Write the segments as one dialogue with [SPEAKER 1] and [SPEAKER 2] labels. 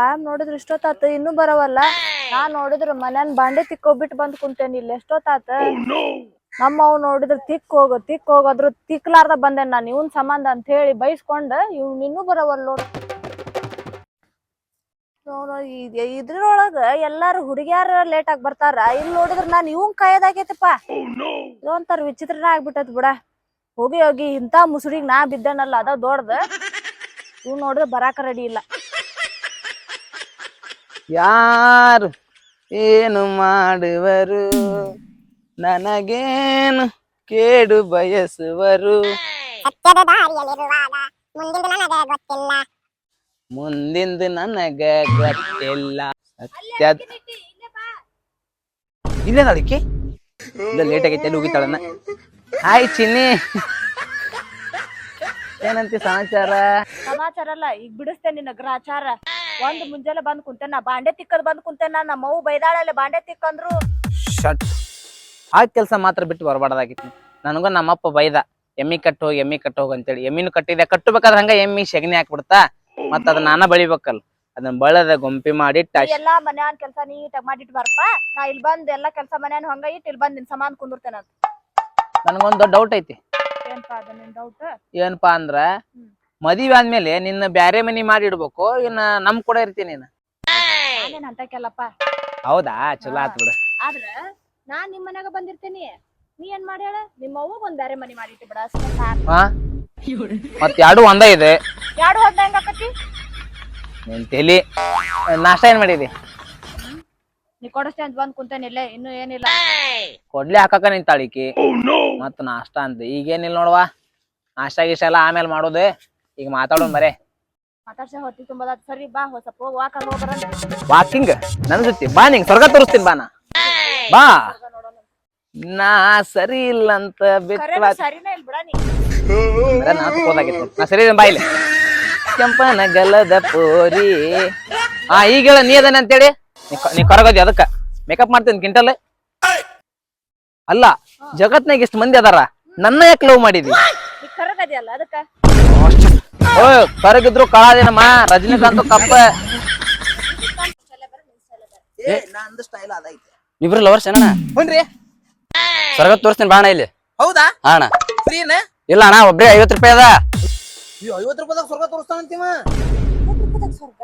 [SPEAKER 1] Time ನೋಡಿದ್ರ ಇಷ್ಟೊತ್ತಾತ ಇನ್ನೂ ಬರವಲ್ಲ. ನಾ ನೋಡಿದ್ರ ಮನ್ಯಾನ್ ಬಾಂಡೆ ತಿಕ್ಕೋಬಿಟ್ಟು ಬಂದ್ ಕುಂತೇನಿ ಇಲ್ಲಿ. ಎಷ್ಟೊತ್ತಾತ? ನಮ್ಮ ಅವ್ ನೋಡಿದ್ರ ತಿಕ್ ಹೋಗ ತಿಕ್ ಹೋಗೋದ್ರ ತಿಕ್ಲಾರ್ದ ಬಂದೇನ್ ನಾನು ಇವನ್ ಸಂಬಂಧ ಅಂತ ಹೇಳಿ ಬೈಸ್ಕೊಂಡ ಇವ್ನ ಇನ್ನೂ ಬರವಲ್ಲ ನೋಡ. ನೋಡು, ಇದ್- ಇದ್ರೊಳಗ ಎಲ್ಲಾರು ಹುಡುಗ್ಯಾರ ಲೇಟ್ ಆಗಿ ಬರ್ತಾರ. ಇಲ್ ನೋಡಿದ್ರ ನಾನ್ ಇವನ್ ಕಾಯದಾಗೈತಪ್ಪ. ಇದೊಂಥರ ವಿಚಿತ್ರನ ಆಗ್ಬಿಟ್ಟತ್ ಬಿಡ. ಹೋಗಿ ಹೋಗಿ ಇಂತ ಮುಸುಡಿಗ್ ನಾ ಬಿದ್ದೇನಲ್ಲ ಅದ ದೊಡ್ದ ಇವ್ ನೋಡಿದ್ರ ಬರಾಕ ರೆಡಿ ಇಲ್ಲ.
[SPEAKER 2] ಯಾರು ಏನು ಮಾಡುವರು? ನನಗೇನು ಕೇಡು ಬಯಸುವರು?
[SPEAKER 3] ಸತ್ಯದ ದಾರಿಯಲ್ಲಿರುವಾಗ ಮುಂದಿಂದು ನನಗೆ ಗೊತ್ತಿಲ್ಲ.
[SPEAKER 2] ಮುಂದಿಂದು ನನಗ ಗೊತ್ತಿಲ್ಲ. ಇಲ್ಲ ಅಡಿಕೆ ಇಲ್ಲ ಲೇಟ್ ಆಗೈತೆ ಅಲ್ಲಿ ಹೋಗಿತ್ತಾಳನ್ನ ಹಾಯ್ ಚಿನ್ನಿ. ಏನಂತಿ ಸಮಾಚಾರ?
[SPEAKER 1] ಸಮಾಚಾರ ಅಲ್ಲ ಈಗ ಬಿಡಿಸ್ತೇನೆ ನಿನ್ನ ಗ್ರಾಚಾರ ಒಂದ್ ಮುಂಜಾನೆ ಬಂದ್ ಕುಂತೇನ ನಾ ಬಾಂಡೆ ತಿಕ್ಕದ್ ಬಂದ್ ಕುಂತೇನ ನಮ್ಮ ಅವು ಬೈದಾಳಲ್ಲ ಬಾಂಡೆ ತಿಕ್ಕಂದ್ರು.
[SPEAKER 2] ಶಟ್. ಆ ಕೆಲಸ ಮಾತ್ರ ಬಿಟ್ಟು ಬರಬಾರ್ದಾಗಿತ್ತು. ನನಗೂ ನಮ್ಮಪ್ಪ ಬೈದ ಎಮ್ಮಿ ಕಟ್ಟು ಹೋಗಿ ಎಮ್ಮಿ ಕಟ್ಟು ಹೋಗಿ ಅಂತೇಳಿ. ಎಮ್ಮಿನೂ ಕಟ್ಟಿದೆ ಕಟ್ಟಬೇಕಾದ್ರೆ ಹಂಗ ಎಮ್ಮಿ ಸೆಗಣಿ ಹಾಕ್ಬಿಡ್ತಾ ಮತ್ತ ಅದನ್ನ ನಾನ ಬಳಿಬೇಕಲ್ಲ. ಅದನ್ನ ಬಳದ ಗೊಂಪಿ ಮಾಡಿ
[SPEAKER 1] ಎಲ್ಲಾ ಮನ್ಯಾನ್ ಕೆಲ್ಸ ನೀಟಾಗಿ ಮಾಡಿಟ್ ಬರ್ಪ ನಾ ಇಲ್ಲಿ ಬಂದ್ ಎಲ್ಲಾ ಕೆಲಸ ಮನ್ಯಾನ ಹಂಗ ಇಟ್ ಇಲ್ಲಿ ಬಂದ್ ಸಮಾನ ಸಮಾನ್ ಕುಂದಿರ್ತೇನ ದೊಡ್ಡ
[SPEAKER 2] ನನಗೊಂದು ಡೌಟ್ ಐತಿ.
[SPEAKER 1] ಏನ್ಪಾ ಅದ ನಿನ್ ಡೌಟ್
[SPEAKER 2] ಏನಪ್ಪಾ ಅಂದ್ರ. ಮದುವೆ ಆದ್ಮೇಲೆ ನಿನ್ನ ಬ್ಯಾರೆ ಮನಿ ಮಾಡಿ ಇಡ್ಬೇಕು ಇನ್ನ ನಮ್ ಕೂಡ ಇರ್ತೀನಿ ನೀನು.
[SPEAKER 1] ನಾನೇನ್
[SPEAKER 2] ಹೌದಾ? ಚಲೋ ಆತ್ ಬಿಡು.
[SPEAKER 1] ಆದ್ರ ನಾನ್ ನಿಮ್ ಮನ್ಯಾಗ ಬಂದಿರ್ತೀನಿ. ನೀ ಏನ್ ಮಾಡಿ ಹೇಳ ನಿಮ್ಮ ಅವ್ವ ಒಂದ್ ಬ್ಯಾರೆ ಮನಿ ಮಾಡಿಟ್ಟು ಬಿಡ ಅಷ್ಟೇ ಸಾಕ್.
[SPEAKER 2] ಹಾ? ಮತ್ ಎರಡು ಒಂದ ಇದೆ.
[SPEAKER 1] ಎರಡು ಹೊತ್ತ ಹೆಂಗ್ ಆಕತಿ?
[SPEAKER 2] ನಿನ್ ತಲಿ ನಾಷ್ಟ ಏನ್ ಮಾಡಿದಿ?
[SPEAKER 1] ನೀ ಕೊಡಸ್ತೇ ಅಂತ ಬಂದ್ ಕುಂತೇನಿಲ್ಲ ಇನ್ನು ಏನಿಲ್ಲ.
[SPEAKER 2] ಕೊಡ್ಲಿ ಹಾಕಾಕ ನಿಂತಾಳಿಕಿ ಮತ್ ನಾಷ್ಟ ಅಂತ ಈಗೇನಿಲ್ಲ ನೋಡವಾ? ನಾಷ್ಟ ಗೀಷ್ಟ ಎಲ್ಲ ಆಮೇಲೆ ಮಾಡೋದು. ಈಗ ಮಾತಾಡೋಣ ಮರೇ.
[SPEAKER 1] ಮಾತಾಡ್ಸ ಹೊಟ್ಟಿ ತುಂಬದ ಸರಿ ಬಾ ಹೋಗ್ಬರಂತ
[SPEAKER 2] ವಾಕಿಂಗ್ ನನ್ ಜೊತೆ ಬಾ ನಿಂಗ್ ಸ್ವರ್ಗ ತೋರಿಸ್ತೀನಿ ಬಾ ನಾ ಬಾ. ನಾ ಸರಿ ಇಲ್ಲ ಅಂತ
[SPEAKER 1] ಖರೆ
[SPEAKER 2] ಬಿಟ್ಟು
[SPEAKER 1] ಸರಿನೇ ಇಲ್ಲ ಬಿಡ ನೀ.
[SPEAKER 2] ನಾ ತಗೋದಾಗಿತ್ತು ನಾ ಸರಿ ಇದೀನಿ ಬಾ ಇಲ್ಲಿ. ಕೆಂಪನ ಗಲದ ಪೋರಿ. ಹಾ ಈಗ ಹೇಳ ನೀ ಅದೇನ ಅಂತೇಳಿ. ನೀ ಕ- ನೀ ಅದಕ್ಕ. ಮೇಕಪ್ ಮಾಡ್ತೀನಿ ಕಿಂಟಲ್. ಅಲ್ಲ ಜಗತ್ನಾಗ ಇಷ್ಟ ಮಂದಿ ಅದಾರ? ನನ್ನ ಯಾಕೆ ಲವ್ ಮಾಡಿದಿ?
[SPEAKER 1] ನೀ ಕರಗದಿಯಲ್ಲ ಅದಕ್ಕ?
[SPEAKER 2] ಓ ಕರಗಿದ್ರು ಕಳಾದೇನಮ್ಮ? ರಜನಿಕಾಂತ್ ಕಪ್ಪ ನಂದು ಸ್ಟೈಲ್ ಅದೈತೆ
[SPEAKER 4] ಇಬ್ರು ಲವರ್ಸ್ ಏನಣ್ಣ?
[SPEAKER 2] ಹುನ್ರಿ.
[SPEAKER 4] ಸ್ವರ್ಗ ತೋರಿಸ್ತೀನಿ ಬಾಣ ಇಲ್ಲಿ.
[SPEAKER 2] ಹೌದಾ?
[SPEAKER 4] ಹಾ ಅಣ್ಣ.
[SPEAKER 2] ಫ್ರೀನ?
[SPEAKER 4] ಇಲ್ಲ ಅಣ್ಣ ಒಬ್ರೇ ಐವತ್ ರೂಪಾಯಿ ಅದ.
[SPEAKER 2] ಐವತ್ತು ರೂಪಾಯಿದಾಗ ಸ್ವರ್ಗ ತೋರಿಸ್ತಾನಂತೀವ?
[SPEAKER 1] ಸ್ವರ್ಗ?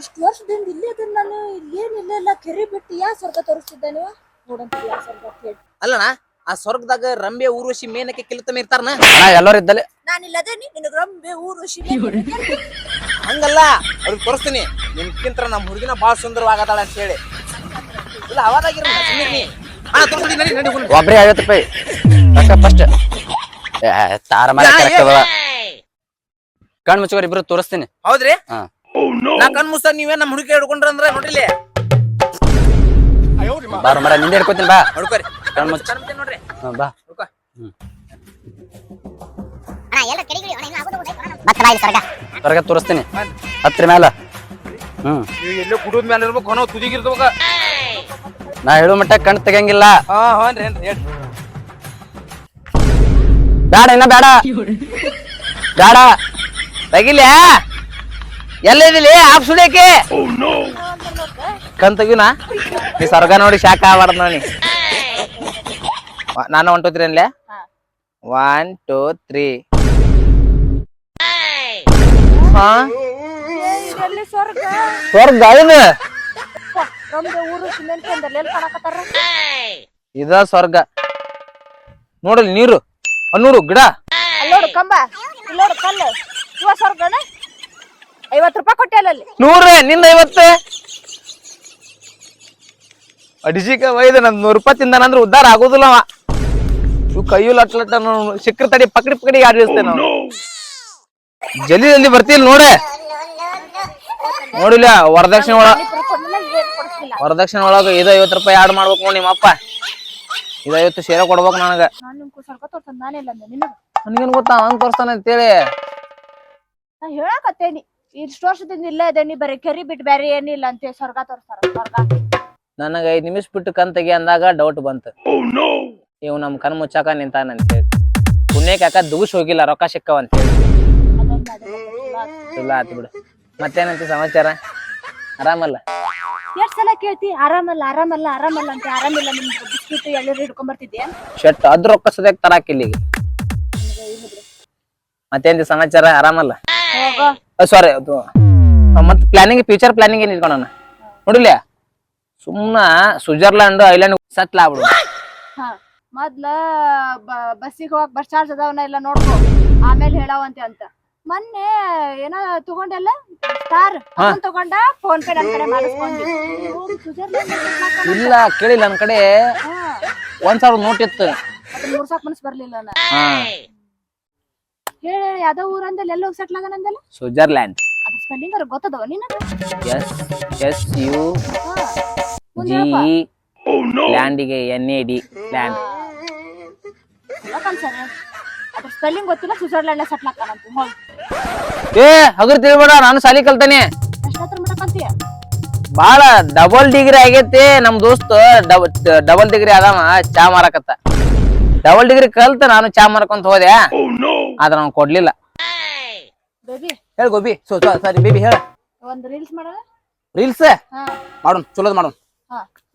[SPEAKER 1] ಇಷ್ಟು ವರ್ಷದಿಂದ ಇಲ್ಲೇ ಅದನ್ನ ನಾನು. ಏನ್ ಇಲ್ಲ ಇಲ್ಲ ಕೆರೆ ಬಿಟ್ಟು ಯಾ ಸ್ವರ್ಗ ತೋರಿಸ್ತಿದ್ದೆ ನೀವು? ನೋಡಂತ ಯಾ ಸ್ವರ್ಗ
[SPEAKER 2] ಅಲ್ಲಣ್ಣ ಆ ಸ್ವರ್ಗದಾಗ ರಂಬೆ ಊರ್ವಶಿ ಮೇನಕ್ಕೆ ಕಿಲುತಮ ಇರ್ತಾರನ?
[SPEAKER 4] ನಾ ಎಲ್ಲರೂ ಇದ್ದಲ್ಲಿ.
[SPEAKER 1] ನಾನು ಇಲ್ಲದೇನಿ ನಿನಗ ರಂಬೆ ಊರ್ವಶಿ
[SPEAKER 2] ಹಂಗಲ್ಲ ಅವ್ರಿಗೆ ತೋರಿಸ್ತೀನಿ. ನಿನ್ಕಿಂತ ನಮ್ಮ ಹುಡುಗಿನ ಬಾಳ ಸುಂದರವಾಗದಾಳ ಅಂತ ಹೇಳಿ. ಇಲ್ಲ ಹೋಗೋಣ.
[SPEAKER 4] ಒಬ್ರೇ ಐವತ್ತು ರೂಪಾಯಿ. ಫಸ್ಟ್ ತಾರ ಮರ ಕರೆಕ್ಟ್ ಅದ ಕಣ್ ಮುಚ್ಚಿ ಇಬ್ರು ತೋರಿಸ್ತೀನಿ.
[SPEAKER 2] ಹೌದ್ರಿ. ನಾ ಕಣ್ ಮುಚ್ಚ ನೀವೇ ನಮ್ಮ ಹುಡುಗಿ ಹಿಡ್ಕೊಂಡ್ರ ಅಂದ್ರೆ ನೋಡಿಲಿ
[SPEAKER 4] ಬಾರ ಮರ ನಿಂದೆ ಹಿಡ್ಕೊತೀನಿ ಬಾ. ಕಣ್ ಮುಚ್ಚ.
[SPEAKER 2] ನೋಡ್ರಿ.
[SPEAKER 4] ಹಾ, ಬಾ.
[SPEAKER 3] ಮತ್ತೆ ಬಾಯಿ ಸ್ವರ್ಗ.
[SPEAKER 4] ಸ್ವರ್ಗ ತೋರಿಸ್ತೀನಿ. ಹತ್ರ ಮ್ಯಾಲ. ಹ್ಮ್.
[SPEAKER 2] ನೀವು ಎಲ್ಲೋ ಕುಡಿದ ಮೇಲೆ ಇರ್ಬೇಕು ಅನ್ನೋ ತುದಿಗಿರ್ಬೇಕು.
[SPEAKER 4] ನಾ ಹೇಳೋ ಮಟ್ಟ ಕಣ್ ತೆಗಂಗಿಲ್ಲ
[SPEAKER 2] ಹಾ ಹ್ಞೂ ರೀ ಹೇಳ್ರಿ.
[SPEAKER 4] ಬೇಡ ಇನ್ನ ಬೇಡ ಬೇಡ
[SPEAKER 2] ತಗಿಲ್ಯಾ? ಎಲ್ಲಿದಿಲಿ ಆಪ್ ಸುಡಿಯಕ್ಕೆ ಕಣ್ ತೆಗಿನ ಈ ಸ್ವರ್ಗ ನೋಡಿ ಶಾಖ ಆಗ್ಬಾರ್ದು ನೋಡಿ. ನಾನು ಒನ್ ಟು ತ್ರೀ ಅನ್ಲೆ. ಒನ್ ಟೂ ತ್ರೀ ಹಾ?
[SPEAKER 1] ಸ್ವರ್ಗ.
[SPEAKER 2] ಸ್ವರ್ಗ ಇದು ಸ್ವರ್ಗ. ನೋಡಲ್ ನೀರು. ನೋಡು ಗಿಡ.
[SPEAKER 1] ನೋಡು ಕಂಬ. ನೋಡು ಕಲ್ಲು. ಇವ ಸ್ವರ್ಗನ ಐವತ್ತು ರೂಪಾಯಿ ಕೊಟ್ಟೆ ಅಲ್ಲಿ
[SPEAKER 2] ನೂರ ನಿಂದ ಐವತ್ತು? ಅಡಿಸಿಕ ಒಯ್ದು ನನ್ ನೂರು ರೂಪಾಯಿ ತಿಂದಾನಂದ್ರೆ ಉದ್ದಾರ ಆಗುದಿಲ್ಲ ಅವ. ಇವ್ ಕೈಯು ಲಟ್ ಲಟ್ ಸಿಕ್ಕರ್ ತಡಿ ಪಕಡಿ ಪಕಡಿ ಆಡಿಸ್ತೇನೆ ನಾವು. ಜಲ್ದಿ ಜಲ್ದಿ ಬರ್ತೀನಿ ನೋಡೆ. ನೋಡಿಲ್ಲ ವರದಕ್ಷಿಣೆ ಒಳ ವರದಕ್ಷಿಣೆ ಒಳಗ ಇದು ಐವತ್ತು ರೂಪಾಯಿ ಆಡ್ ಮಾಡ್ಬೇಕು ನೋಡಿ ನಿಮ್ಮಪ್ಪ. ಇದು ಐವತ್ತು ಸೇರೆ ಕೊಡ್ಬೇಕು ನನಗ. ನನ್ಗೇನ್ ಗೊತ್ತಾ ಹಂಗ್ ತೋರ್ಸ್ತಾನೆ ಅಂತೇಳಿ.
[SPEAKER 1] ಹೇಳಕತ್ತೇನಿ ಇಷ್ಟು ವರ್ಷದಿಂದ ಇಲ್ಲ ಇದೇನಿ ಬರೀ ಕೆರಿ ಬಿಟ್ಟು ಬೇರೆ ಏನಿಲ್ಲ ಅಂತೇಳಿ ಸ್ವರ್ಗ ತೋರಿಸ್ತಾರ ಸ್ವರ್ಗ.
[SPEAKER 2] ನನಗ ಐದ್ ನಿಮಿಷ ಬಿಟ್ಟು ಕಣ್ ತೆಗಿ ಅಂದಾಗ ಡೌಟ್ ಬಂತು. ಇವ್ ನಮ್ ಕಣ್ ಮುಚ್ಚಾಕ ನಿಂತಾನ ಅಂತ ಹೇಳಿ ಪುಣ್ಯಕ್ಕೆ ಯಾಕ ದೂಸ್ ಹೋಗಿಲ್ಲ ರೊಕ್ಕ ಸಿಕ್ಕವ ಅಂತ ಹೇಳಿ
[SPEAKER 1] ಆತು.
[SPEAKER 2] ಬಿಡು. ಮತ್ತೇನಂತ ಸಮಾಚಾರ? ಆರಾಮಲ್ಲ?
[SPEAKER 1] ಎಷ್ಟ್ ಸಲ ಕೇಳ್ತಿ ಆರಾಮಲ್ಲ ಆರಾಮಲ್ಲ ಆರಾಮಲ್ಲ ಅಂತ ಆರಾಮಿಲ್ಲ ನಿಮ್ ಬಿಸ್ಕಿಟ್ ಎಳ್ಳು ಹಿಡ್ಕೊಂಡ್ ಬರ್ತಿದ್ಯಾ?
[SPEAKER 2] ಶೆಟ್ ಅದ್ ರೊಕ್ಕ ಸದ್ಯಕ್ ತರಾಕಿಲ್ಲ ಈಗ ಮತ್ತೇನ್ ಸಮಾಚಾರ? ಆರಾಮಲ್ಲ?
[SPEAKER 1] ಹೋಗೋ.
[SPEAKER 2] ಸಾರಿ ಅದು ಮತ್ ಪ್ಲಾನಿಂಗ್ ಫ್ಯೂಚರ್ ಪ್ಲಾನಿಂಗ್ ಏನ್ ಇಟ್ಕೊಂಡ ನೋಡಿಲ್ಲ ಸುಮ್ನ ಸ್ವಿಟ್ಜರ್ಲ್ಯಾಂಡ್ ಐಲ್ಯಾಂಡ್ ಸೆಟ್ಲ್ ಆಗ್ಬಿಡು
[SPEAKER 1] ಹಾ ಮೊದ್ಲ ಬಸ್ಸಿಗೆ ಹೋಗಕ್ ಬಸ್ ಚಾರ್ಜ್ ಅದಾವನ ಇಲ್ಲ ನೋಡ್ಕೊ ಆಮೇಲೆ ಹೇಳಾವಂತೆ ಅಂತ. ಮೊನ್ನೆ ಏನೋ ತಗೊಂಡೆಲ್ಲ? ಸ್ಟಾರ್ ತಗೊಂಡ ಫೋನ್ ಪೇ ನನ್ ಕಡೆ ಮಾಡಿಸ್ಕೊಂಡಿ. ಹೋಗಿ ಸ್ವಿಟ್ಜರ್ಲ್ಯಾಂಡ್ ಅಲ್ಲಿ
[SPEAKER 2] ಇಲ್ಲ ಕೇಳಿಲ್ಲ ನನ್ ಕಡೆ
[SPEAKER 1] ಹಾ,
[SPEAKER 2] ಒಂದ್ ಸಾವಿರ ನೋಟ್ ಇತ್ತು.
[SPEAKER 1] ಅದನ್ನ ಮುರ್ಸಾಕ್ ಮನ್ಸ್ ಬರ್ಲಿಲ್ಲ ನಾ
[SPEAKER 2] ಹಾ.
[SPEAKER 1] ಹೇಳಿ ಯಾವ್ದೋ ಊರಂದಲ್ಲಿ ಎಲ್ಲ ಹೋಗಿ ಸೆಟ್ಲ್ ಆಗನಂದಲ್ಲ
[SPEAKER 2] ಸ್ವಿಟ್ಜರ್ಲ್ಯಾಂಡ್
[SPEAKER 1] ಅದು ಸ್ಪೆಲ್ಲಿಂಗ್ ಅವ್ರಿಗೆ ಗೊತ್ತದವ ನಿನ್ನ
[SPEAKER 2] ಎಸ್ ಎಸ್ ಯು. ಜಿ
[SPEAKER 1] ಹೇಳಪ್ಪ.
[SPEAKER 2] ಲ್ಯಾಂಡಿಗೆ ಎನ್ ಎ ಡಿ ಲ್ಯಾಂಡ್.
[SPEAKER 1] ಅದ್ರ ಸ್ಪೆಲ್ಲಿಂಗ್ ಗೊತ್ತಿಲ್ಲ ಸ್ವಿಟ್ಜರ್ಲ್ಯಾಂಡ್ ಸೆಟ್ಲ್ ಆಗ್ತಾನಂತ ಹೋಗಿ.
[SPEAKER 2] ಏ ಹಗರ್ ತಿಳ್ಬೇಡ ನಾನು ಸಾಲಿ ಕಲ್ತಾನೆ.
[SPEAKER 1] ಎಷ್ಟು ಹತ್ರ ಮಟ್ಟ ಕಲ್ತೀಯ
[SPEAKER 2] ಬಾಳ ಡಬಲ್ ಡಿಗ್ರಿ ಆಗೈತಿ ನಮ್ ದೋಸ್ತ ಡಬಲ್ ಡಿಗ್ರಿ ಅದಾವ ಚಾ ಮಾರಕತ್ತ. ಡಬಲ್ ಡಿಗ್ರಿ ಕಲ್ತ ನಾನು ಚಾ ಮಾರಕೊಂತ ಹೋದೆ. ಆದ್ರ ನಾವ್ ಕೊಡ್ಲಿಲ್ಲ.
[SPEAKER 1] ಬೇಬಿ?
[SPEAKER 2] ಹೇಳ ಗೋಬಿ. ಸೊ ಸಾರಿ ಬೇಬಿ ಹೇಳ.
[SPEAKER 1] ಒಂದು ರೀಲ್ಸ್ ಮಾಡೋಣ?
[SPEAKER 2] ರೀಲ್ಸ್
[SPEAKER 1] ಹಾ.
[SPEAKER 2] ಮಾಡೋಣ ಚಲೋದ್ ಮಾಡೋಣ.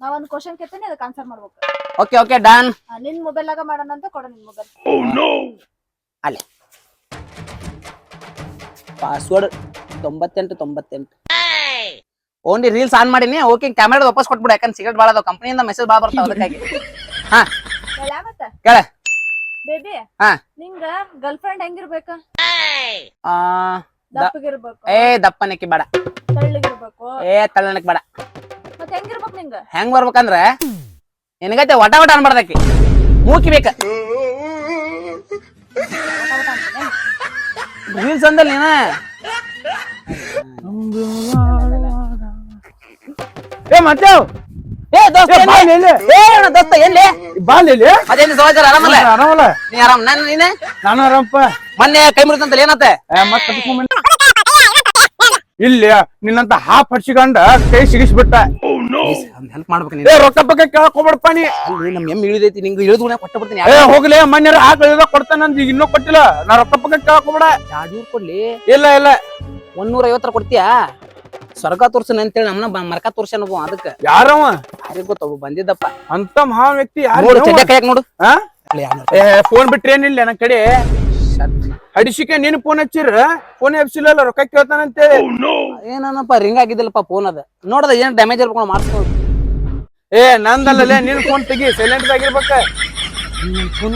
[SPEAKER 1] ನಾ ಒಂದ್ ಕ್ವಶನ್ ಕೇಳ್ತೇನೆ ಅದಕ್ಕೆ ಆನ್ಸರ್ ಮಾಡ್ಬೇಕು.
[SPEAKER 2] ಓಕೆ ಓಕೆ ಡನ್
[SPEAKER 1] ನಿನ್ ಮೊಬೈಲ್ ಆಗ ಮಾಡೋಣ ಅಂತ ಕೊಡ ನಿನ್ ಮೊಬೈಲ್
[SPEAKER 2] ಅಲ್ಲೇ. ಪಾಸ್ವರ್ಡ್ ತೊಂಬತ್ತೆಂಟು ತೊಂಬತ್ತೆಂಟು. ಓನ್ಲಿ ರೀಲ್ಸ್ ಆನ್ ಮಾಡೀನಿ. ಓಕೆ ಕ್ಯಾಮೆರಾ ವಾಪಸ್ ಕೊಟ್ಬಿಡು. ಯಾಕಂದ್ರೆ ಸಿಗರೇಟ್ ಭಾಳ ಅದಾವ ಕಂಪ್ನಿಯಿಂದ ಮೆಸೇಜ್ ಭಾಳ ಬರ್ತಾವ ಅದಕ್ಕಾಗಿ. ಹಾ. ಕೇಳ
[SPEAKER 1] ಬೇಬಿ
[SPEAKER 2] ಹಾ.
[SPEAKER 1] ನಿಂಗ ಗರ್ಲ್ ಫ್ರೆಂಡ್ ಹೆಂಗಿರ್ಬೇಕ?
[SPEAKER 2] ಆ, ದ-
[SPEAKER 1] ದಪ್ಪಗಿರ್ಬೇಕು.
[SPEAKER 2] ಏ ದಪ್ಪನಕ್ಕಿ ಬೇಡ.
[SPEAKER 1] ತಳ್ಳಗಿರ್ಬೇಕು.
[SPEAKER 2] ಏ ತಳ್ಳನಕ್ಕೆ ಬೇಡ. ಹೆಂಗ್? ಬರ್ಬೇಕಂದ್ರ ನಿನಗೈತೆ ವಟ ವಟ ಅನ್ಬಾರ್ದಕ್ಕೆ ಮೂಕಿ ಬೇಕ. ರೀಲ್ಸ್ ಅಂದಲ್ ನೀನ?
[SPEAKER 5] ಏ ಮತ್ತೆ?
[SPEAKER 2] ಏ ದೋಸ್ತ
[SPEAKER 5] ಏ, ಬಾ
[SPEAKER 2] ಎಲ್ಲಿ?
[SPEAKER 5] ಇಲ್ಲಿ.
[SPEAKER 2] ಏ ಅಣ್ಣ ದೋಸ್ತ ಎಲ್ಲಿ?
[SPEAKER 5] ಬಾಲಿ
[SPEAKER 2] ಅದೇನು ಸಮಾಚಾರ ಆರಾಮಲ್ಲ?
[SPEAKER 5] ಆರಾಮಲ್ಲ.
[SPEAKER 2] ನೀ ಆರಾಮ್ ನಾನು ನೀನೆ?
[SPEAKER 5] ನಾನು ಆರಾಮಪ್ಪ.
[SPEAKER 2] ಮೊನ್ನೆ ಕೈ ಮುರಿದಂತಲ್ಲ ಏನತ್ತೆ?
[SPEAKER 5] ಏ, ಮತ್ತ್ ತಪ್ಪಿಸ್ಕೊಂಡ್ ಬಂದೆ. ಇಲ್ಲಿ ನಿನ್ನಂತ ಹಾಫ್ ಹಡ್ಸಿಕೊಂಡ ಕೈ ಸಿಗಿಸ್ಬಿಟ್ಟ.
[SPEAKER 2] ಹೆಲ್ಪ್ ಮಾಡ್ಬೇಕು
[SPEAKER 5] ಏ
[SPEAKER 2] ನೀನು
[SPEAKER 5] ರೊಕ್ಕ ಬಗ್ಗೆ ಕೇಳಕೋಬಿಡಪ್ಪ ನೀ.
[SPEAKER 2] ಅಲ್ಲಿ ನಮ್ಮ ಎಮ್ಮೆ ಇಳಿದೈತಿ ನಿಂಗೆ ಇಳಿದು ಕೊಟ್ಟ ಬಿಡ್ತೀನಿ
[SPEAKER 5] ಏ ಹೋಗ್ಲಿ ಮನ್ಯಾರ ಹಾಕಲಿಲ್ಲ ಕೊಡ್ತಾನ ಈಗ ಇನ್ನೂ ಕೊಟ್ಟಿಲ್ಲ. ನಾ ರೊಕ್ಕ ಬಗ್ಗೆ ಕೇಳಕೋಬೇಡ
[SPEAKER 2] ಎರಡು ನೂರು ಕೊಡ್ಲಿ?
[SPEAKER 5] ಇಲ್ಲ ಇಲ್ಲ.
[SPEAKER 2] ಒಂದೂರ ಐವತ್ತರ ಕೊಡ್ತೀಯಾ? ಸ್ವರ್ಗ ತೋರ್ಸನ ಅಂತೇಳಿ ನಮ್ಮನ್ನ ಮರ್ಕ ತೋರ್ಸ್ಯಾನ ಒಬ್ಬ ಅದಕ್ಕೆ.
[SPEAKER 5] ಯಾರವ
[SPEAKER 2] ಯಾರಿಗ್ ಗೊತ್ತ ಒಬ್ಬ ಬಂದಿದ್ದಪ್ಪ.
[SPEAKER 5] ಅಂತ ಮಹಾ ವ್ಯಕ್ತಿ ಯಾರು
[SPEAKER 2] ನೋಡು ಚಡ್ಡ ಕೈಯಾಗ ನೋಡು.
[SPEAKER 5] ಆ?
[SPEAKER 2] ಅಲ್ಲಿ ಯಾರ್ನೋ
[SPEAKER 5] ಏ ಫೋನ್ ಬಿಟ್ರೆ ಏನಿಲ್ಲ ನನ್ನ ಕಡೆ. ಹಡಿಸಿಕೆ ನೀನು ಫೋನ್ ಹಚ್ಚಿರ. ಫೋನ್ ಹಚ್ಚಿಲ್ಲ ರೊಕ್ಕ ಕೇಳ್ತಾನಂತೆ
[SPEAKER 2] ಏನಪ್ಪ ರಿಂಗ್ ಆಗಿದ್ದಿಲ್ಲಪ್ಪ ಫೋನ್ ಅದ. ನೋಡದ ಏನ್ ಡ್ಯಾಮೇಜ್ ಇರ್ಕೊಂಡು ಮಾಡಿಸ್ಬೋದು
[SPEAKER 5] ಏ ನಂದಲ್ಲೇ ನಿನ್ ಫೋನ್ ತೆಗಿ ಸೈಲೆಂಟ್ ಆಗಿರ್ಬೇಕ
[SPEAKER 2] ನನ್ನ ಫೋನ್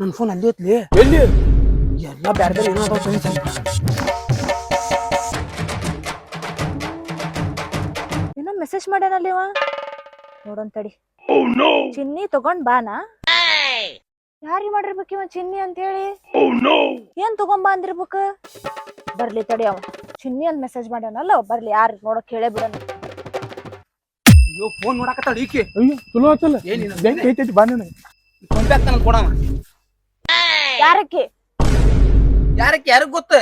[SPEAKER 2] ನನ್ನ ಫೋನ್ ಅಲ್ಲಿ ಐತ್ಲಿ
[SPEAKER 5] ಎಲ್ಲಿ?
[SPEAKER 2] ಎಲ್ಲ ಬ್ಯಾರೆ ಬೇರೆ ಏನೋ
[SPEAKER 1] ಮೆಸೇಜ್ ಮಾಡ್ಯಾನಲ್ಲಿವ ನೋಡೋಣ ತಡಿ. ಚಿನ್ನಿ ತಗೊಂಡ್ ಬಾನಾ? ಯಾರಿಗ್ ಮಾಡಿರ್ಬೇಕು ಇವ ಚಿನ್ನಿ ಅಂತ ಹೇಳಿ ಏನ್ ತಗೊಂಬ ಅಂದಿರ್ಬೇಕು? ಬರ್ಲಿ ತಡಿ ಅವ. ಚಿನ್ನಿ ಅಂತ ಮೆಸೇಜ್ ಮಾಡ್ಯಾನಲ್ಲ ಬರ್ಲಿ. ಯಾರು ನೋಡಕ್ ಹೇಳೇ ಬಿಡೋಣ.
[SPEAKER 2] ಅಯ್ಯೋ ಫೋನ್ ನೋಡಕತ್ತಾಳ ಈಕೆ.
[SPEAKER 5] ಅಯ್ಯೋ ಚಲೋ ಆತಲ್ಲ.
[SPEAKER 2] ಏನಿಲ್ಲ.
[SPEAKER 5] ಬೆಂಕಿ ಐತೈತಿ ಬಾ ನೀನು.
[SPEAKER 2] ಫೋನ್ ಪೇ ಆಗ್ತಾನ ಕೊಡವ
[SPEAKER 1] ಯಾರಕ್ಕೆ?
[SPEAKER 2] ಯಾರಕ್ಕೆ? ಯಾರಿಗ್ ಗೊತ್ತ?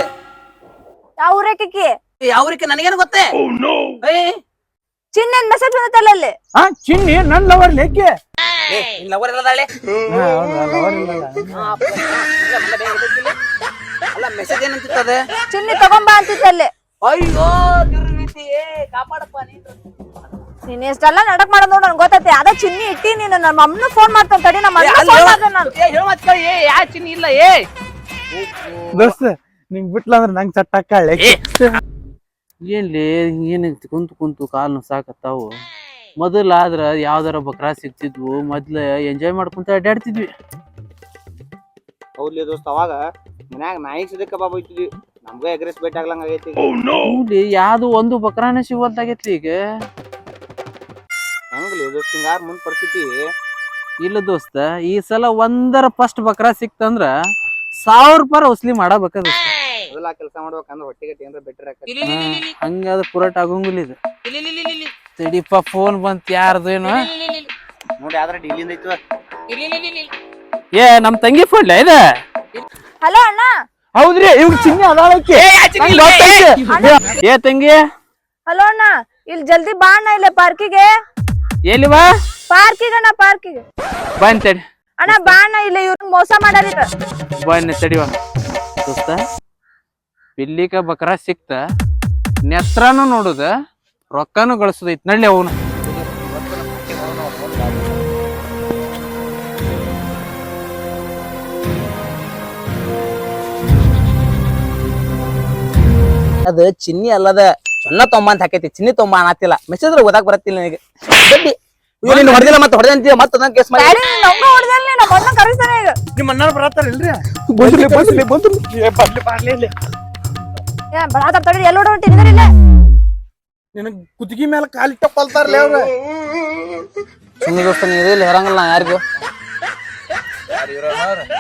[SPEAKER 1] ಯಾವ ಊರಕ್ಕಿ
[SPEAKER 2] ಯಾವ್ರಿಕೆ ನನಗೇನು ಗೊತ್ತೇ? ಏ
[SPEAKER 1] ಚಿನ್ನಿ ಮೆಸೇಜ್ ಬಂದತ್ತಲ್ಲ ಅಲ್ಲಿ?
[SPEAKER 5] ಹಾ ಚಿನ್ನಿ ನನ್ ಲವರ್ ಲೇಕೆ
[SPEAKER 2] ನಿನ್ ಲವರ್ ಇಲ್ಲದಾಳೆ ಅಲ್ಲ ಮೆಸೇಜ್ ಏನಂತಿತ್ತದ?
[SPEAKER 1] ಚಿನ್ನಿ ತಗೊಂಡ್ ಬಾ ಅಂತಿತ್ತಲ್ಲಿ
[SPEAKER 2] ಅಯ್ಯೋ ಕಾಪಾಡಪ್ಪ ನೀನು.
[SPEAKER 1] ನೀನ್ ಎಷ್ಟೆಲ್ಲ ನಡಕ್ ಮಾಡೋದು ನನ್ ಗೊತ್ತೈತೆ. ಅದ ಚಿನ್ನಿ ಇಟ್ಟಿ ನೀನು ನಮ್ಮ ಅಮ್ಮನ ಫೋನ್ ಮಾಡ್ತಾನೆ ತಡಿ ನಮ್ಮ
[SPEAKER 2] ಯಾ ಚಿನ್ನಿ ಇಲ್ಲ ಏ.
[SPEAKER 5] ದೋಸ್ತ ನಿಂಗ್ ಬಿಟ್ಲ ಅಂದ್ರ ನಂಗ್ ಚಟ್ ಹಾಕಾಳೆ
[SPEAKER 6] ಏನ್ಲಿ ಏನ್ ಕುಂತು ಕುಂತು ಕಾಲು ಸಾಕತ್ತಾವು. ಮೊದಲಾದ್ರ ಯಾವ್ದಾರ ಬಕ್ರಾ ಸಿಗ್ತಿದ್ವು ಮೊದ್ಲ ಎಂಜಾಯ್ ಮಾಡ್ಕೊಂತ ಅಡ್ಡಾಡ್ತಿದ್ವಿ
[SPEAKER 7] ಹೌದ್ಲಿ ದೋಸ್ತ ಅವಾಗ ಮನ್ಯಾಗ ನಾಯಿ ಸಿದ ಕಬಾಬ್ ಹೋಯ್ತಿದ್ವಿ ನಮ್ಗ ಎಗ್ರೆಸ್ ಬೇಟ್ ಆಗ್ಲಂಗ ಆಗೈತಿ
[SPEAKER 6] ಇಲ್ಲಿ ಯಾವ್ದು ಒಂದು ಬಕ್ರಾನ ಸಿಗುವಂತಾಗೈತ್ಲಿ ಈಗ.
[SPEAKER 7] ಹೆಂಗ್ಲಿ ದೋಸ್ತ ಹಿಂಗಾರ ಮುಂದ್ ಪರಿಸ್ಥಿತಿ?
[SPEAKER 6] ಇಲ್ಲ ದೋಸ್ತ ಈ ಸಲ ಒಂದರ ಫಸ್ಟ್ ಬಕ್ರಾ ಸಿಕ್ತಂದ್ರ ಸಾವಿರ ರೂಪಾಯಿ ವಸೂಲಿ ಮಾಡಬೇಕ ದೋಸ್ತ.
[SPEAKER 7] ಮೊದಲ ಕೆಲಸ ಮಾಡ್ಬೇಕಂದ್ರ ಹೊಟ್ಟಿಗೆ ಏನ್ರ ಬೆಟರ್
[SPEAKER 6] ಹಂಗಾದ್ರೆ ಹಂಗಾದ್ರ ಪುರಾಟ ಆಗಂಗಿಲ್ಲ ಇದು. ತಡಿಪ ಫೋನ್ ಬಂತ ಯಾರ್ದು ಏನು?
[SPEAKER 7] ನೋಡಿ ಯಾವ್ದಾರ ಡೀಲಿಂದ ಐತವ
[SPEAKER 6] ಏ ನಮ್ ತಂಗಿ ಫೋನ್ ಇದ?
[SPEAKER 1] ಹಲೋ ಅಣ್ಣ.
[SPEAKER 5] ಹೌದ್ರಿ ಇವ್ರ ಚಿನ್ನಿ ಅದಾಳಕ್ಕೆ
[SPEAKER 6] ಏ ತಂಗಿ.
[SPEAKER 1] ಹಲೋ ಅಣ್ಣ ಇಲ್ಲಿ ಜಲ್ದಿ ಬಾ ಅಣ್ಣ ಇಲ್ಲ ಪಾರ್ಕಿಗೆ.
[SPEAKER 6] ಎಲ್ಲಿವಾ
[SPEAKER 1] ಪಾರ್ಕಿಗೆ ಅಣ್ಣ ಪಾರ್ಕಿಗೆ.
[SPEAKER 6] ಬಂತೇಳಿ
[SPEAKER 1] ಅಣ್ಣ ಬಾ ಅಣ್ಣ ಇಲ್ಲ ಇವ್ರನ್ನ ಮೋಸ ಮಾಡಿ
[SPEAKER 6] ಬನ್ನಿ ತಡಿವ ದೋಸ್ತ ಬಿಲ್ಲಿಕ ಬಕರ ಸಿಕ್ತ ನೆತ್ರನು ನೋಡುದ. ರೊಕ್ಕನು ಗಳಿಸೋದೈತ್ ನಳ್ಳಿ ಅವನು.
[SPEAKER 2] ಅದ ಚಿನ್ನಿ ಅಲ್ಲದ ಸಣ್ಣ ತೊಂಬ ಅಂತ ಹಾಕೈತಿ. ಚಿನ್ನಿ ತೊಂಬ ಅನ್ನತ್ತಿಲ್ಲ. ಮೆಸೇಜ್ ಓದಾಕ್ ಬರತ್ತಿಲ್ಲ ನನಗೆ. ಬಡ್ಡಿ ಇವ್ ನಿನ್ನ ಹೊಡೆದಿಲ್ಲ ಮತ್ತೆ ಹೊಡೆದ ಅಂತೀಯ? ಮತ್ತೆ ಅದನ್ನ ಕೇಸ್ ಮಾಡಿ.
[SPEAKER 1] ನಮ್ಮ ಅಣ್ಣ
[SPEAKER 5] ಬಂದ್ರಿ ಬಂದ್ರಿ ಬಂದ್ರಿ. ಏ ಬರ್ಲಿ ಬರ್ಲಿ ಇಲ್ಲ.
[SPEAKER 1] ಏ ಬರಾತ ತಡಿ. ಎಲ್ಲ ಹೊಂಟಿ ನಿಂದ್ರಿಲ್ಲ
[SPEAKER 5] ನಿನಗ್ ಕುತ್ತಿಗೆ ಮೇಲೆ ಕಾಲಿಟ್ಟ ಕೊಲ್ತಾರ್ಲಿ ಅವ್ರ?
[SPEAKER 2] ಸುಮ್ಮನೆ ದೋಸ್ತ ನೀ ಇದಿಲ್ಲ ಹೆರಂಗಿಲ್ಲ ನಾ ಯಾರಿಗೂ.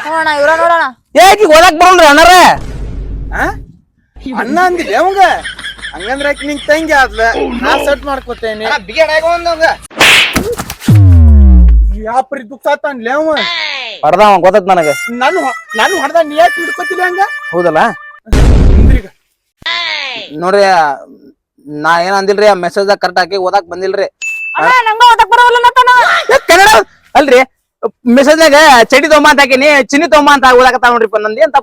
[SPEAKER 1] ನೋಡೋಣ ಇವ್ರ ನೋಡೋಣ.
[SPEAKER 2] ಏಕಿ ಓದಕ್ ಬರಲ್ರಿ ಅಣ್ಣರ
[SPEAKER 5] ಆ? ಅಣ್ಣ ಅಂದಿಲ್ಲ ಅವಂಗ? ಹಂಗಂದ್ರೆ ಆಕಿ ನಿಂಗ್ ತಂಗಿ ಆದ್ಲ. ನಾ ಸೆಟ್ ಮಾಡ್ಕೋತೇನೆ. ಯಾಪ್ರಿ ದುಃಖ ಆತಾನ್ಲಿ ಅವ?
[SPEAKER 2] ಹೊಡೆದ ಅವ ಗೊತ್ತದ ನನಗ.
[SPEAKER 5] ನಾನು ನಾನು ಹೊಡೆದ ನೀ ಯಾಕೆ ಹಿಡ್ಕೊತಿಲ್ಲ ಹಂಗ?
[SPEAKER 2] ಹೌದಲ್ಲ. ನೋಡ್ರಿ ನಾ ಏನ್ ಅಂದಿಲ್ರಿ ಆ ಮೆಸೇಜ್ ಕರೆಕ್ಟ್ ಹಾಕಿ ಓದಾಕ್ ಬಂದಿಲ್ರಿ.
[SPEAKER 1] ಅಣ್ಣ ನಂಗ ಓದಕ್
[SPEAKER 2] ಏ, ಕನ್ನಡ ಅಲ್ರಿ ಮೆಸೇಜ್ನಾಗ ಚಡಿ ತೊಂಬ ಅಂತ ಹಾಕಿನಿ ಚಿನ್ನಿ ತೊಂಬ ಅಂತ ಓದಾಕತ್ತಾವ ನೋಡ್ರಿಪ್ಪ ನಂದಿ
[SPEAKER 5] ಅಂತ.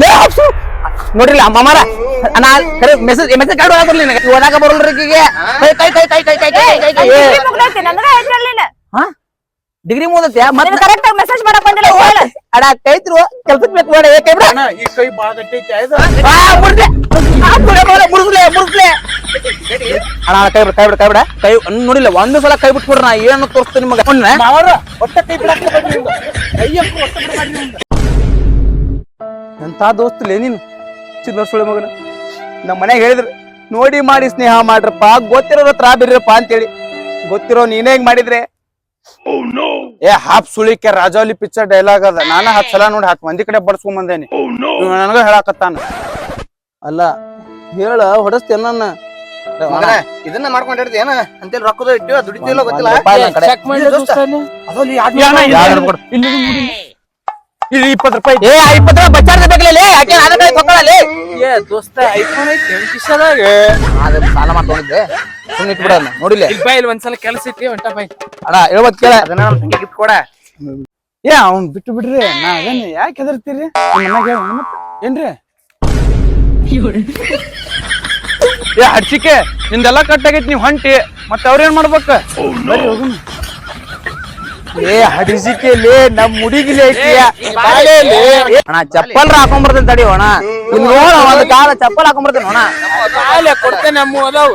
[SPEAKER 2] ಲೇ, ನೋಡ್ರಿಲ್ಲ ಅಮ್ಮಮಾರ ನಾ ಕರೆ ಮೆಸೇಜ್ ಮೆಸೇಜ್ ಕಾರ್ಡ್ ಓದಾಕ ಬರ್ಲಿ ನನಗೆ. ಓದಾಕ ಬರೋಲ್ರಿ ಕೈ ಕೈ ಕೈ ಕೈ ಕೈ ಕೈ ಕೈ ಕೈ ಕೈ ಹಾ? ಡಿಗ್ರಿ ಮುಗ್ದತ್ಯಾ ಮತ್ತೆ
[SPEAKER 1] ಕರೆಕ್ಟ್ ಆಗಿ ಮೆಸೇಜ್ ಮಾಡಕ್ ಬಂದಿಲ್ಲ
[SPEAKER 2] ಅಡ ಕೈತ್ರು ಬೇಕು ಬಿಡ
[SPEAKER 5] ಅಣ್ಣ ಈ ಕೈ ಬಾಳ ಗಟ್ಟೈತಿ ಆಯ್ತು?
[SPEAKER 2] ಆ, ಮುರ್ದೆ. ಆ, ಮುರ್ದೆ, ಮುರ್ದೆ, ಮುರ್ದ್ಲೆ, ಮುರ್ದ್ಲೆ. ಅಣ್ಣ ಕೈ ಬಿಡ ಕೈ ಬಿಡ ಕೈ ಬಿಡ ಕೈ ನೋಡಿಲ್ಲ ಒಂದು ಸಲ ಕೈ ಬಿಟ್ಬಿಡ್ರ ನಾ ಏನು ತೋರಿಸ್ತೀನಿ ನಿಮಗೆ?
[SPEAKER 5] ಮಾವರ ಒಟ್ಟ ಕೈ ಬೇಡ್ರಿ ಒಟ್ಟ.
[SPEAKER 2] ಎಂತ ದೋಸ್ತಲೇ ನೀನು ಚಿನ್ನ ಸುಳಿ ಮಗನ. ನಮ್ಮ ಮನೆಗೆ ಹೇಳಿದ್ರು ನೋಡಿ ಮಾಡಿ ಸ್ನೇಹ ಮಾಡ್ರಪ್ಪ ಗೊತ್ತಿರೋರ ಹತ್ರ ಬಿಡ್ರಪ್ಪ ಅಂತೇಳಿ. ಗೊತ್ತಿರೋ ನೀನೇ ಹಿಂಗ್ ಮಾಡಿದ್ರೆ?
[SPEAKER 5] ಏ ಹಾಪ್ ಸುಳಿಕೆ ರಾಜೌಲಿ ಪಿಕ್ಚರ್ ಡೈಲಾಗ್ ಅದ. ನಾನ ಹತ್ ಸಲ ನೋಡಿ ಹತ್ ಮಂದಿ ಕಡೆ ಬಡ್ಸ್ಕೊಂಡ್ ಬಂದೇನಿ ಇವ್ ನನಗ ಹೇಳಾಕತ್ತಾನ.
[SPEAKER 2] ಅಲ್ಲ ಹೇಳ ಹೊಡಸ್ತೇನ ನನ್ನ
[SPEAKER 7] ಇದನ್ನ ಮಾಡ್ಕೊಂಡಿರ್ತಿ ಏನ? ಅಂತೇಳಿ ರೊಕ್ಕದ ಇಟ್ಟಿವ ದುಡಿತಿಲ್ಲ ಗೊತ್ತಿಲ್ಲ.
[SPEAKER 6] ಚೆಕ್ ಮಾಡಿ?
[SPEAKER 5] ಇಲ್ಲಿ ಇಪ್ಪತ್ತು ರೂಪಾಯಿ
[SPEAKER 2] ಏ ಇಪ್ಪತ್ತು ರೂಪಾಯಿ ಬಚ್ಚಾಡ್ದ ಬೇಕಲೇ ಯಾಕೆ ಅದ ಕಡೆ ತೊಗೊಳಲಿ
[SPEAKER 6] ಏ ದೋಸ್ತ ಐಫೋನ್ ಐತೆ ಕಿಶದಾಗ
[SPEAKER 2] ಅದ ಸಾಲ ಮಾಡ್ಕೊಂಡಿದ್ದೆ. ಸುಮ್ಮನೆ ಇಟ್ಬಿಡ ನೋಡಿಲ್ಲ
[SPEAKER 6] ಇಲ್ಲಿ ಬಾ ಇಲ್ಲಿ ಒಂದ್ಸಲ ಕೆಲಸ ಐತಿ ಹೊಂಟ ಬೈ
[SPEAKER 2] ಅಣ್ಣ ಹೇಳ್ಬೋದು ಕೇಳ.
[SPEAKER 7] ಅದನ್ನ ನಮ್ ತಂಗಿ ಕೊಡ.
[SPEAKER 5] ಏ ಅವ್ನ್ ಬಿಟ್ಟು ಬಿಡ್ರಿ ನಾ ಅದನ್ನ ಯಾಕೆ ಹೆದರ್ತೀರಿ? ಹೇಳ್ ಏನ್ರಿ?
[SPEAKER 6] ಏ ಹಡ್ಸಿಕೆ ನಿಂದೆಲ್ಲ ಕಟ್ ಆಗೈತಿ ನೀವ್ ಹೊಂಟಿ. ಮತ್ತೆ ಅವ್ರೇನ್ ಮಾಡ್ಬೇಕು?
[SPEAKER 5] ಬರ್ರಿ ಹೋಗುನ್
[SPEAKER 2] ಏ ಹಡಿಸಿಕೆಲಿ ನಮ್ ಮುಡಿಗಿಲಿ ಅಣ್ಣ ಚಪ್ಪಲ್ ಹಾಕೊಂಡ್ ಬರ್ತೇನೆ ತಡಿ ಅಣ್ಣ. ಇನ್ ನೋಡ ಒಂದ್ ಕಾಲ ಚಪ್ಪಲ್ ಹಾಕೊಂಡ್ ಬರ್ತೇನೆ ಅಣ್ಣ
[SPEAKER 6] ಕೊಡ್ತೇನೆ ನಮ್ಮ ಅದಾವ.